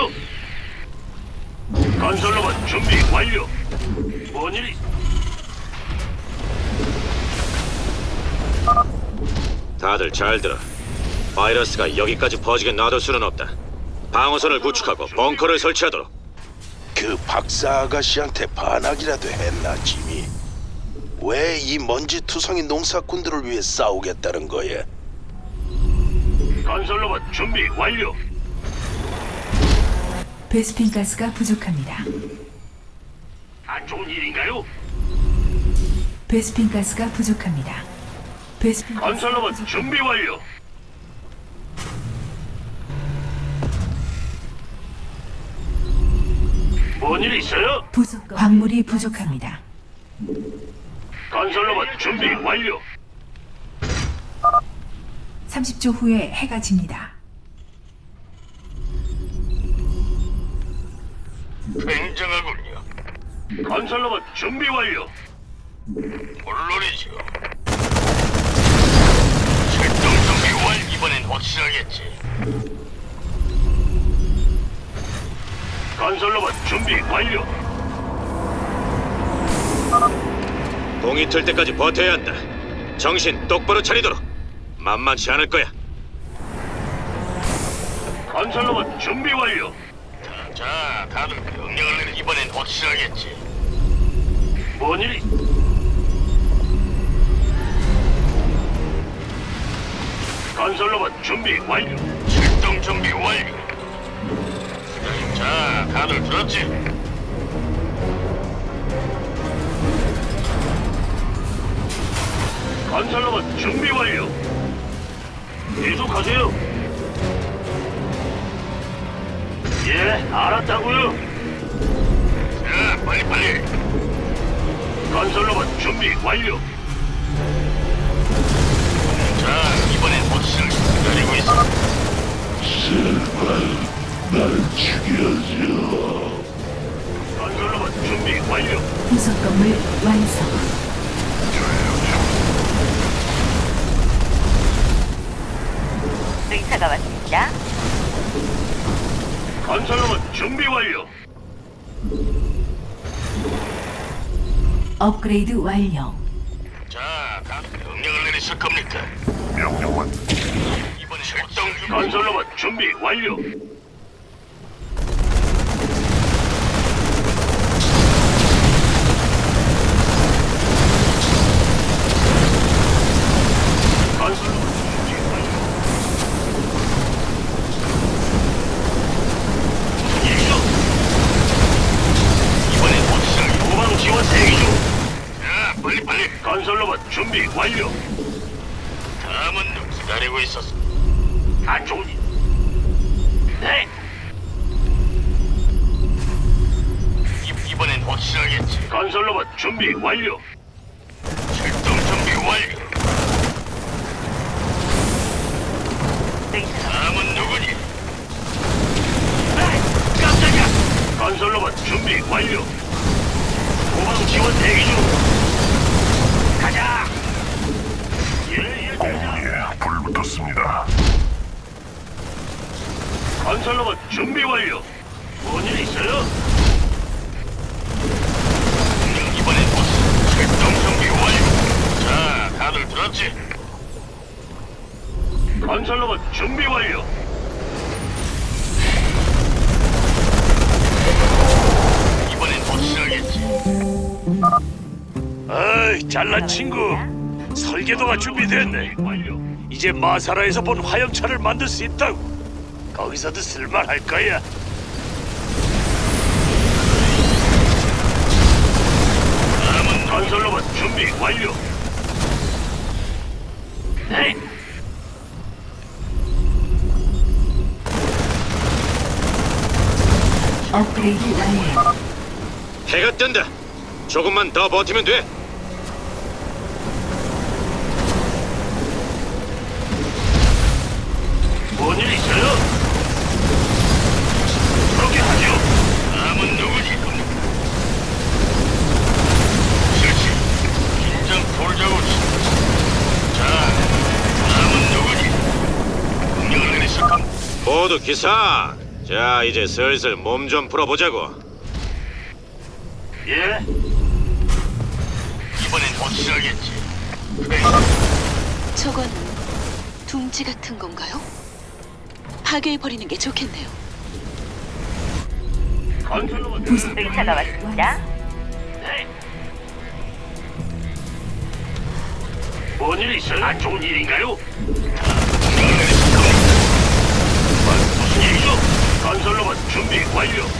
일이죠? 건설로봇 준비 완료. 뭔 일이? 다들 잘 들어. 바이러스가 여기까지 퍼지게 놔둘 수는 없다. 방어선을 구축하고 벙커를 설치하도록. 그 박사 아가씨한테 반항이라도 했나 지미? 왜이 먼지 투성이 농사꾼들을 위해 싸우겠다는 거야? 건설로봇 준비 완료. 베스핀 가스가 부족합니다. 안 좋은 일인가요? 베스핀 가스가 부족합니다. 베스핀 건설로봇 준비 완료. 뭔 일 있어요? 부족 광물이 부족합니다. 건설로봇 준비 완료. 30초 후에 해가 집니다. 굉장하군요. 건설로봇 준비 완료. 물론이죠. 출동 준비 완 이번엔 확실하겠지. 건설로봇 준비 완료. 동이 틀 때까지 버텨야 한다. 정신 똑바로 차리도록. 만만치 않을 거야. 건설로봇 준비 완료. 자, 다들 명령을 내리 이번엔 확실하겠지. 뭔 일이? 건설로봇 준비 완료. 출동 준비 완료. 자, 다들 들었지? 건설로봇 준비 완료. 계속하세요. 예, 알았다고요. 빨리. 건설로봇 준비 완료. 자, 이번엔 확실히 기다리고 있어. 건설로봇 준비 완료. 부속 건물 완성. 의사가 왔습니다. 건설로봇 준비 완료. 업그레이드 완료. 자, 다 명령을 내리실 겁니까? 명령은 이번에 출동 건설로봇 준비 완료. 건설로봇 준비 완료. 무슨 일이죠? 이번엔 확실하게 후방 지원 대기 중. 자, 빨리 빨리. 준비 완료. 다음은 누 기다리고 있었어. 안 좋은 일. 네. 이, 이번엔 확실하겠지. 건설로봇 준비 완료. 출동 준비 완료. 다음은 누구니? 에이, 깜짝이야! 건설로봇 준비 완료. 도방 지원 대기 중. 가자. 예, 예, 가자. 불붙었습니다. 건설로봇 준비 완료. 뭔일 있어요? 이번엔 보스 출동 준비 완료. 자, 다들 들었지? 건설로봇 준비 완료. 어이, 잘난 친구. 설계도가 준비됐네. 이제 마사라에서 본 화염차를 만들 수 있다고. 거기서도 쓸만할 거야. 다음은 건설로봇 준비 완료. 네. 업그레이드 완료. 해가 뜬다. 조금만 더 버티면 돼. 있어요? 그렇게 하죠. 다음은 누구니? 실시. 긴장 풀자고. 자, 다음은 누구니? 내리실. 모두 기상. 자, 이제 슬슬 몸 좀 풀어보자고. 예? 이번엔 확실하겠지. 그래. 저건 둥지 같은 건가요? 파괴해 버리는 게 좋겠네요. 건설로봇 부속 의사가 왔습니다. 네. 뭔일 있어요? 안 좋은 일인가요? 무슨 일이죠? 건설로봇 준비 완료.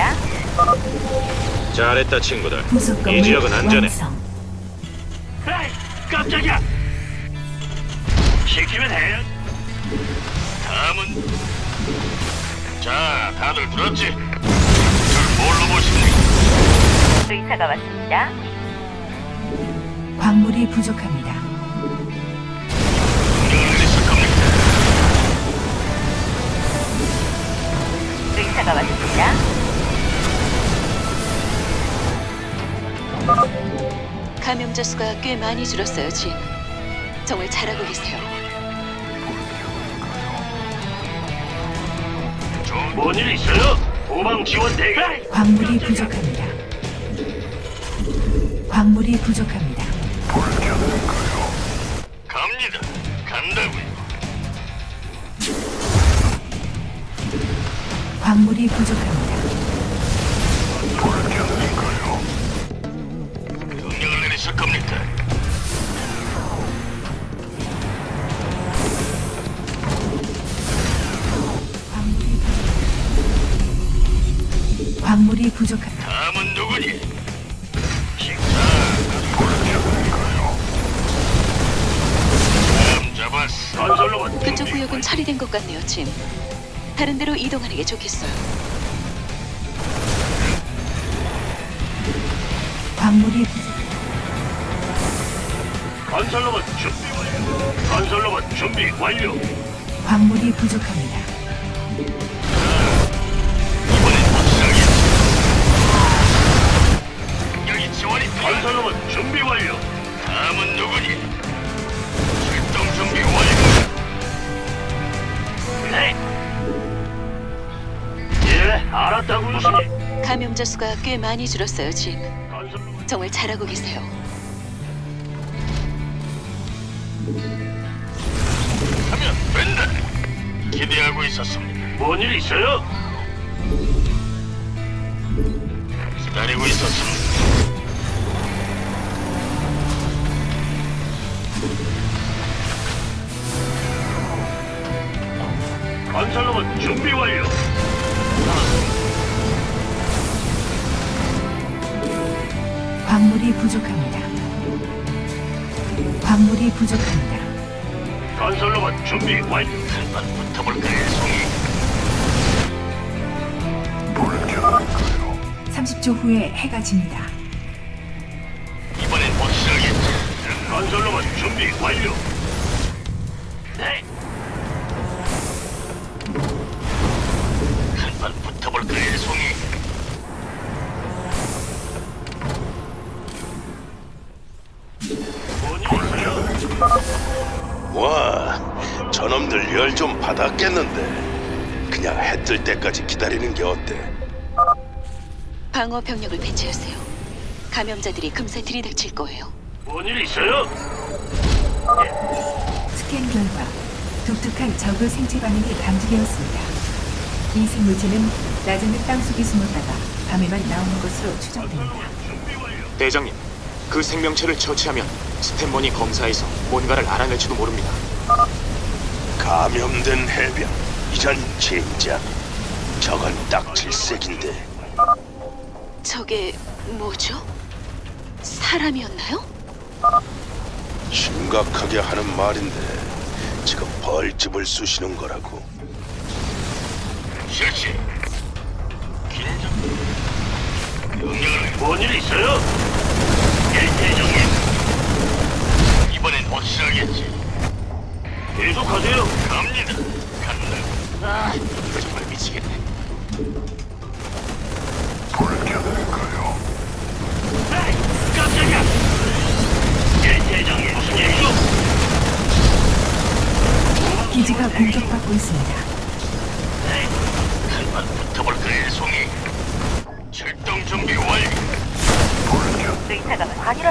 왔습니다. 잘했다, 친구들. 이 지역은 안전해. 에이, 깜짝이야. 시키면 해. 다음은 자, 다들 들었지? 절 뭘로 보십니까? 의사가 왔습니다. 광물이 부족합니다. 의사가 왔습니다. 감염자 수가 꽤 많이 줄었어요, 진. 정말 잘하고 계세요. 뭔 일 있어요? 후방 지원 대기. 광물이 부족합니다. 광물이 부족합니다. 갑니다. 간다고요. 광물이 부족합니다. 진. 다른 데로 이동하는 게 좋겠어요. 광물이. 건설로봇 준비 완료. 건설로봇 준비 완료. 광물이 부족합니다. 알았다고 무슨 일? 감염자 수가 꽤 많이 줄었어요, 진. 건설로봇 정말 잘하고 계세요. 하면 된다. 기대하고 있었습니다. 뭔일 있어요? 기다리고 있었습니다. 건설로봇 준비 완료. 광물이 부족합니다. 광물이 부족합니다. 건설로봇 준비 완료. 한번 붙어볼까요, 송이? 30초 후에 해가 집니다. 이번엔 확실하겠지. 건설로봇 준비 완료. 좀 받았겠는데. 그냥 해 뜰 때까지 기다리는 게 어때? 방어 병력을 배치하세요. 감염자들이 금세 들이닥칠 거예요. 뭔 일 있어요? 스캔 결과 독특한 저그 생체 반응이 감지되었습니다. 이 생물체는 낮에는 땅속에 숨었다가 밤에만 나오는 것으로 추정됩니다. 준비 완료. 대장님, 그 생명체를 처치하면 스탠번이 검사에서 뭔가를 알아낼지도 모릅니다. 감염된 해병, 이런 젠장. 저건 딱 질색인데. 저게 뭐죠? 사람이었나요? 심각하게 하는 말인데 지금 벌집을 쑤시는 거라고. 실시. 긴장. 명령을 뭔일 있어요? 예, 대장님. 이번엔 확실하겠지. 계속하세요. 갑니다. 간다. 아, 정말 미치겠네. 에이, 깜짝이야. 예, 대장님. 무슨 일이죠? 기지가 공격받고 있습니다. 에이, 한판 붙어볼 그의 송이. 출동 준비 완료. 의사가 확인을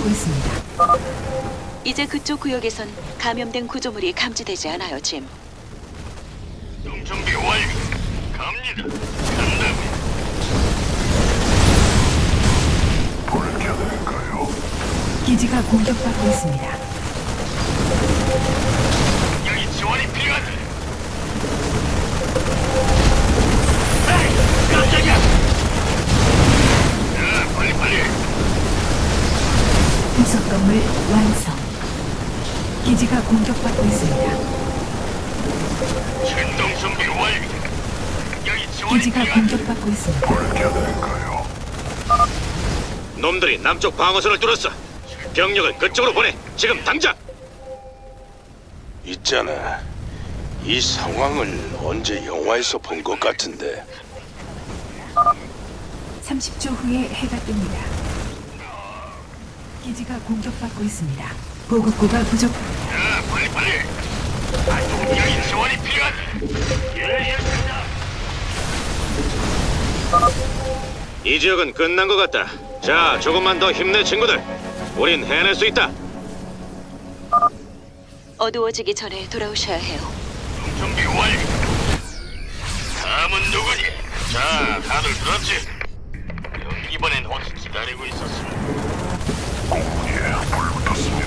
공격받고 있습니다. 이제 그쪽 구역에선 감염된 구조물이 감지되지 않아요, 짐. 동 준비 완료. 갑니다. 간다고요. 기지가 공격받고 있습니다. 여기 지원이 필요하다. 에이, 깜짝이야. 자, 빨리 빨리. 부속 건물 완성. 기지가 공격받고 있습니다. 출동 준비 완료. 여기 지원이 기지가. 공격받고 있습니다. 놈들이 남쪽 방어선을 뚫었어. 병력을 그쪽으로 보내. 지금 당장. 있잖아. 이 상황을 언제 영화에서 본 것 같은데 30초 후에 해가 뜹니다. 기지가 공격받고 있습니다. 보급고가 부족합니다. 자, 빨리 빨리. 아, 여기 지원이 필요하다. 예, 예, 간다. 이 지역은 끝난 것 같다. 자, 조금만 더 힘내, 친구들. 우린 해낼 수 있다. 어두워지기 전에 돌아오셔야 해요. 준비 완료. 다음은 누구니? 자, 다들 들었지? 이번엔 혹시 기다리고 있었어. 다음은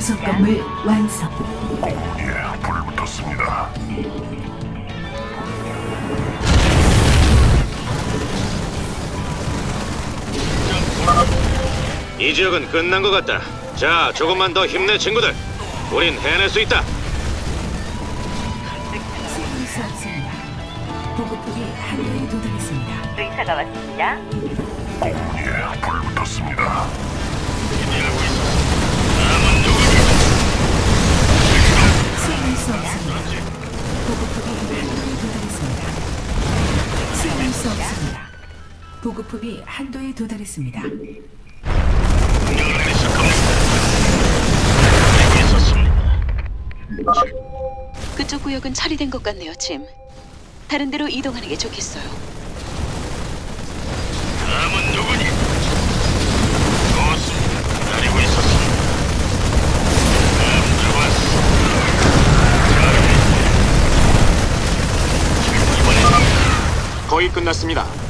부속. 건물 완성. 이 지역은 끝난 것 같다. 자, 조금만 더 힘내, 친구들. 우린 해낼 수 있다. 수행할 수 없습니다. 보급폭이 한도에 도달했습니다. 의사가 왔습니다. 기대하고 있었어. 다 보급폭이 한도에 도달했습니다. 겁니다. 있었습니다. 그쪽 구역은 처리된 것 같네요, 짐. 다른 데로 이동하는 게 좋겠어요. 다음은 누구니? 좋습니다. 기다리고 있었습니다. 다음 잡았어. 잘해. 이번엔 거의 끝났습니다.